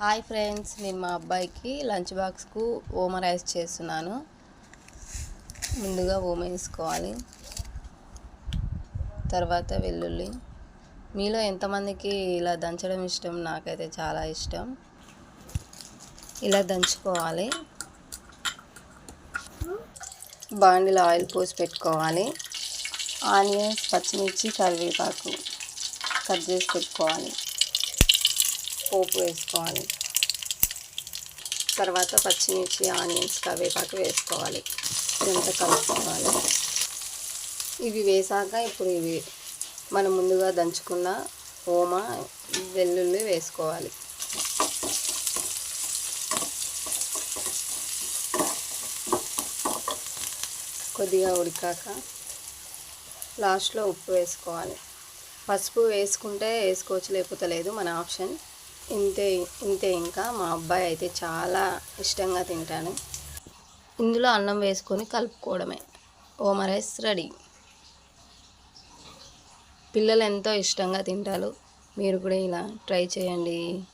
Hi friends నేను మా అబ్బాయికి లంచ్ బాక్స్కు ఓమ రైస్ చేస్తున్నాను. ముందుగా ఓమ వేసుకోవాలి. తర్వాత వెల్లుల్లి. మీలో ఎంతమందికి ఇలా దంచడం ఇష్టం? నాకైతే చాలా ఇష్టం. ఇలా దంచుకోవాలి. బాండిలో ఆయిల్ పోసి పెట్టుకోవాలి. ఆనియన్స్ పచ్చిమిర్చి కరివేపాకు కట్ చేసి పెట్టుకోవాలి. పోపు వేసుకోవాలి తర్వాత పచ్చిమిర్చి ఆనియన్స్ కరివేపాకు వేసుకోవాలి. ఇదంతా కలుపుకోవాలి. ఇవి వేసాక ఇప్పుడు ఇవి మనం ముందుగా దంచుకున్న ఓమ వెల్లుల్లి వేసుకోవాలి. కొద్దిగా ఉడికాక లాస్ట్లో ఉప్పు వేసుకోవాలి. పసుపు వేసుకుంటే వేసుకోవచ్చు లేకపోతే లేదు మన ఆప్షన్. ఇంతే ఇంతే ఇంకా మా అబ్బాయి అయితే చాలా ఇష్టంగా తింటాను ఇందులో అన్నం వేసుకొని కలుపుకోవడమే. ఓమ రైస్ రెడీ. పిల్లలు ఎంతో ఇష్టంగా తింటారు. మీరు కూడా ఇలా ట్రై చేయండి.